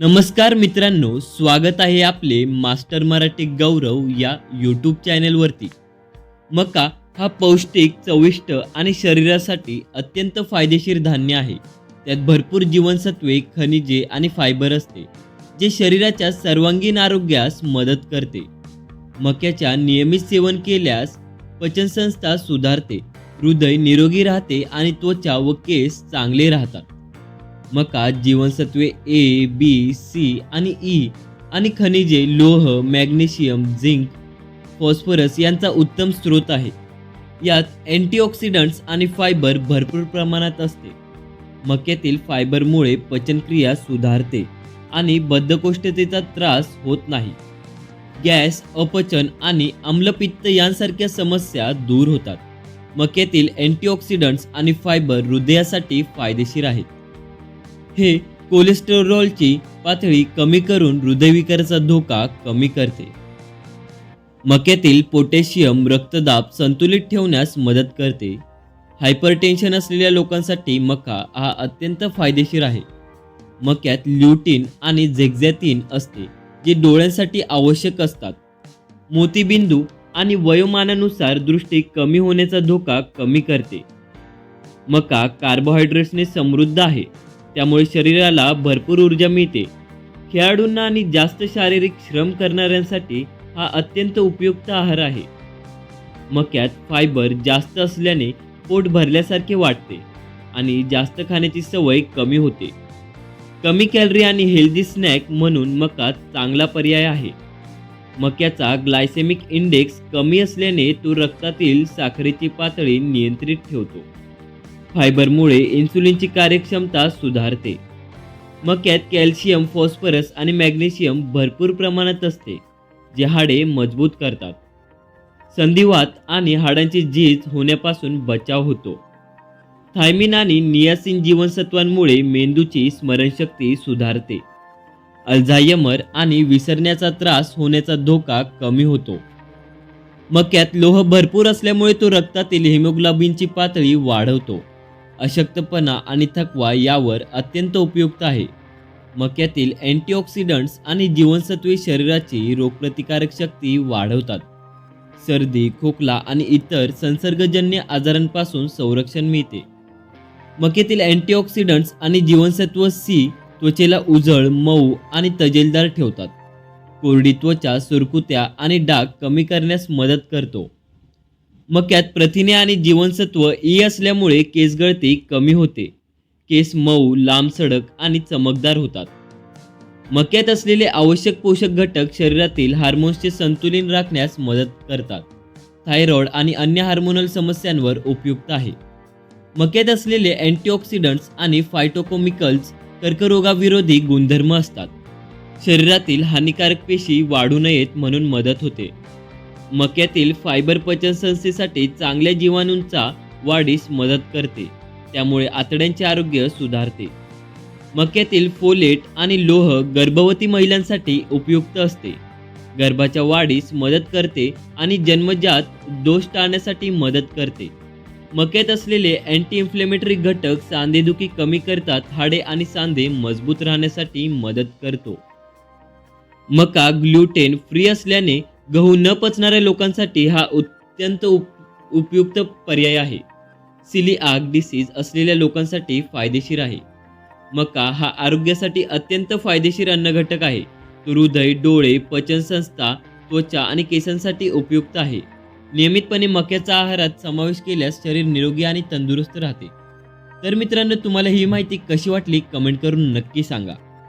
नमस्कार मित्रांनो स्वागत आहे आपले मास्टर मराठी गौरव या यूट्यूब चॅनेलवरती. मका हा पौष्टिक चविष्ट आणि शरीरासाठी अत्यंत फायदेशीर धान्य आहे. त्यात भरपूर जीवनसत्वे खनिजे आणि फायबर असते जे शरीराच्या सर्वांगीण आरोग्यास मदत करते. मक्याच्या नियमित सेवन केल्यास पचनसंस्था सुधारते हृदय निरोगी राहते आणि त्वचा व केस चांगले राहतात. मका जीवनसत्वे ए बी सी आणि ई आणि खनिजे लोह मॅग्नेशियम झिंक फॉस्फरस यांचा उत्तम स्रोत आहे. यात अँटीऑक्सिडंट्स आणि फायबर भरपूर प्रमाणात असते. मक्यातील फायबरमुळे पचनक्रिया सुधारते आणि बद्धकोष्ठतेचा त्रास होत नाही. गॅस अपचन आणि आम्लपित्त यांसारख्या समस्या दूर होतात. मक्यातील अँटीऑक्सिडंट्स आणि फायबर हृदयासाठी फायदेशीर आहेत. हे कोलेस्टेरॉलची पातळी कमी करून हृदयविकाराचा धोका कमी करते. मक्यातील पोटॅशियम रक्तदाब संतुलित ठेवण्यास मदत करते. हायपरटेन्शन असलेल्या लोकांसाठी मका हा अत्यंत फायदेशीर आहे. मक्यात ल्युटीन आणि झेक्झॅथिन असते जे डोळ्यांसाठी आवश्यक असतात. मोतीबिंदू आणि वयोमानानुसार दृष्टी कमी होण्याचा धोका कमी करते. मका कार्बोहायड्रेट्सने समृद्ध आहे. त्यामुळे शरीराला भरपूर ऊर्जा मिळते. खेळाडूंना आणि जास्त शारीरिक श्रम करणाऱ्यांसाठी हा अत्यंत उपयुक्त आहार आहे. मक्यात फायबर जास्त असल्याने पोट भरल्यासारखे वाटते आणि जास्त खाण्याची सवय कमी होते. कमी कॅलरी आणि हेल्दी स्नॅक म्हणून मका चांगला पर्याय आहे. मक्याचा ग्लायसेमिक इंडेक्स कमी असल्याने तो रक्तातील साखरेची पातळी नियंत्रित ठेवतो. फायबरमुळे इन्सुलिनची कार्यक्षमता सुधारते. मक्यात कॅल्शियम फॉस्फरस आणि मॅग्नेशियम भरपूर प्रमाणात असते जे हाडे मजबूत करतात. संधिवात आणि हाडांची झीज होण्यापासून बचाव होतो. थायमिन आणि नियासिन जीवनसत्वांमुळे मेंदूची स्मरणशक्ती सुधारते. अल्झायमर आणि विसरण्याचा त्रास होण्याचा धोका कमी होतो. मक्यात लोह भरपूर असल्यामुळे तो रक्तातील हिमोग्लोबिनची पातळी वाढवतो. अशक्तपणा आणि थकवा यावर अत्यंत उपयुक्त आहे. मक्यातील अँटीऑक्सिडंट्स आणि जीवनसत्वे शरीराची रोगप्रतिकारक शक्ती वाढवतात. सर्दी खोकला आणि इतर संसर्गजन्य आजारांपासून संरक्षण मिळते. मक्यातील अँटीऑक्सिडंट्स आणि जीवनसत्व सी त्वचेला उजळ मऊ आणि तजेलदार ठेवतात. कोरडी त्वचा सुरकुत्या आणि डाग कमी करण्यास मदत करतो. मक्यात प्रथिने आणि जीवनसत्व ई असल्यामुळे केसगळती कमी होते. केस मऊ लांब सडक आणि चमकदार होतात. मक्यात असलेले आवश्यक पोषक घटक शरीरातील हार्मोन्सचे संतुलन राखण्यास मदत करतात. थायरॉइड आणि अन्य हार्मोनल समस्यांवर उपयुक्त आहे. मक्यात असलेले अँटीऑक्सिडंट्स आणि फायटोकोमिकल्स कर्करोगाविरोधी गुणधर्म असतात. शरीरातील हानिकारक पेशी वाढू नयेत म्हणून मदत होते. मक्यातील फायबर पचन संस्थेसाठी चांगल्या जीवाणूंचा वाढीस मदत करते. त्यामुळे आतड्यांचे आरोग्य सुधारते. मक्यातील फोलेट आणि लोह गर्भवती महिलांसाठी उपयुक्त असते. गर्भाच्या वाढीस मदत करते आणि जन्मजात दोष टाळण्यासाठी मदत करते. मक्यात असलेले अँटी इन्फ्लेमेटरी घटक सांधेदुखी कमी करतात हाडे आणि सांधे मजबूत राहण्यासाठी मदत करतो. मका ग्लुटेन फ्री असल्याने गहू न पचणाऱ्या लोकांसाठी हा अत्यंत उप उपयुक्त पर्याय आहे. सिलिआक डिसीज असलेल्या लोकांसाठी फायदेशीर आहे. मका हा आरोग्यासाठी अत्यंत फायदेशीर अन्नघटक आहे. तो हृदय डोळे पचनसंस्था त्वचा आणि केसांसाठी उपयुक्त आहे. नियमितपणे मक्याचा आहारात समावेश केल्यास शरीर निरोगी आणि तंदुरुस्त राहते. तर मित्रांनो तुम्हाला ही माहिती कशी वाटली? कमेंट करून नक्की सांगा.